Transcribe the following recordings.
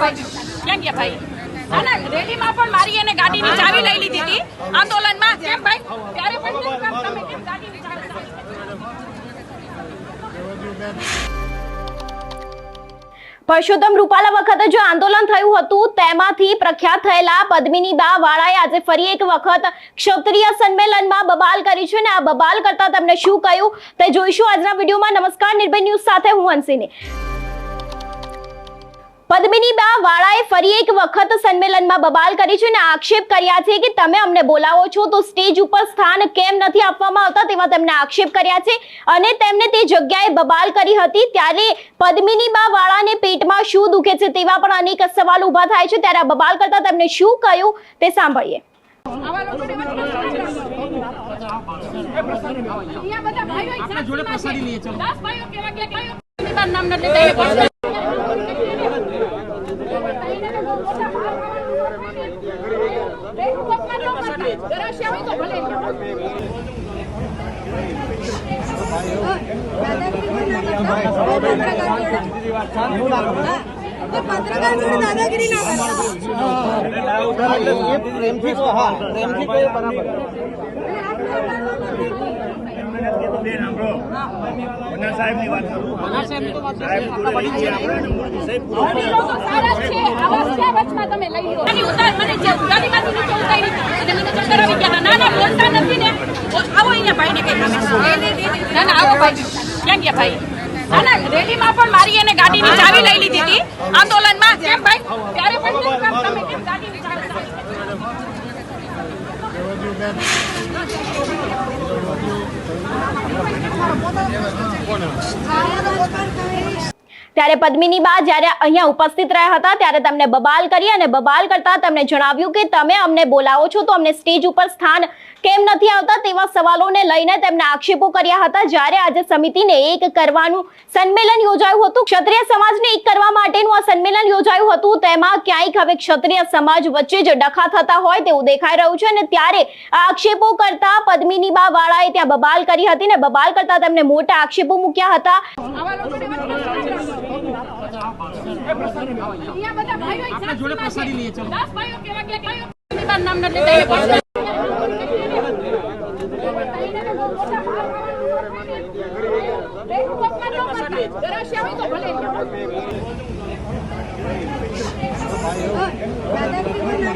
ભાઈ. રૂપાલા વખતે જે આંદોલન થયું હતું, તેમાંથી પ્રખ્યાત થયેલા પદ્મિની બા વાળાએ આજે ફરી એક વખત ક્ષત્રિય સંમેલનમાં બબાલ કરી છે ને આ બબાલ કરતા તમને શું કહ્યું તે જોઈશું. આજના વિડીયોમાં નમસ્કાર. નિર્ભય ન્યૂઝ સાથે હું હંસિની. પદ્મિની બા વાળાએ ફરી એક વખત સંમેલનમાં બબાલ કરી છે અને આક્ષેપ કર્યા છે કે તમે અમને બોલાવો છો તો સ્ટેજ ઉપર સ્થાન કેમ નથી આપવામાં આવતા તેવા તેમને આક્ષેપ કર્યા છે અને તેમણે તે જગ્યાએ બબાલ કરી હતી. ત્યારે પદ્મિની બા વાળાને પેટમાં શું દુખે છે તેવા પણ અનેક સવાલ ઊભા થાય છે. ત્યારે બબાલ કરતા તેમણે શું કહ્યું તે સાંભળીએ. ભાઈઓ એક સાક્ષીમાં છે. દસ ભાઈઓ કેવા કે ભાઈઓ નામ નથી લેતા એ personal. જરા હોય તો ભલે પત્રકાર જોડે દાદાગીરી ના કરતા પ્રેમથી કહો હા પ્રેમથી કહો બરાબર બેન સાંભળો મના સાહેબની વાત કરું સાહેબ જોડે રહી છે આપણે અને મોદી સાહેબ પૂરો અઢી લોકો સારા જ છે આવા ક્યાં વચમાં તમે લઈ લો ગાડી ઉતાર મને અને મને ચક્કર આવી ગયા હતા. ના ના ને આવો ના ના ભાઈ ક્યાં ગયા ભાઈ ના ના રેલીમાં પણ મારી એને ગાડીની ચાવી લઈ લીધી હતી. આંદોલનમાં કેમ ભાઈ? ત્યારે પણ કેમ તમે કેમ ગાડીની ચાવી ત્યારે પદ્મિની બા જ્યારે અહીંયા ઉપસ્થિત રહ્યા હતા, ત્યારે તેમને બબાલ કરી અને બબાલ કરતા તેમણે જણાવ્યું કે તમે અમને બોલાવો છો તો અમને સ્ટેજ ઉપર સ્થાન કેમ નથી આવતા તેવા સવાલોને લઈને તેમને આક્ષેપો કર્યા હતા. જ્યારે આજે સમિતિને એક કરવાનું સંમેલન યોજાયું હતું, ક્ષત્રિય સમાજને એક કરવા માટેનું આ સંમેલન યોજાયું હતું. તેમાં ક્યાંક હવે ક્ષત્રિય સમાજ વચ્ચે જ ડખા થતા હોય તેવું દેખાઈ રહ્યું છે અને ત્યારે આક્ષેપો કરતા પદ્મિની બા વાળાએ ત્યાં બબાલ કરી હતી ને બબાલ કરતા તેમને મોટા આક્ષેપો મૂક્યા હતા. આવા લોકોને અહીંયા બધા ભાઈઓ એક સાક્ષીમાં છે. દસ ભાઈઓ કેવા કે ભાઈઓ એની નામ નથી લેતા એ personal. જરા હોય તો ભલે પત્રકાર જોડે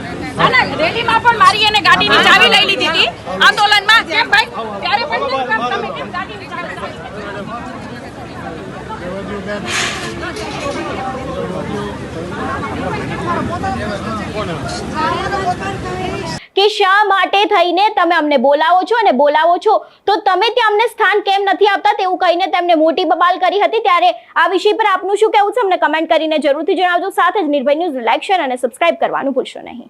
કે શા માટે થઈને તમે અમને બોલાવો છો અને બોલાવો છો? તો તમે ત્યાં અમને સ્થાન કેમ નથી આપતા? તેવું કહીને તેમને મોટી બબાલ કરી હતી. ત્યારે આ વિષય પર આપનું શું કહેવું છે? અમને કમેન્ટ કરીને જરૂરથી જણાવજો. સાથે જ નિર્ભય ન્યૂઝ, લાઈક, શેર અને સબસ્ક્રાઇબ કરવાનું ભૂલશો નહીં.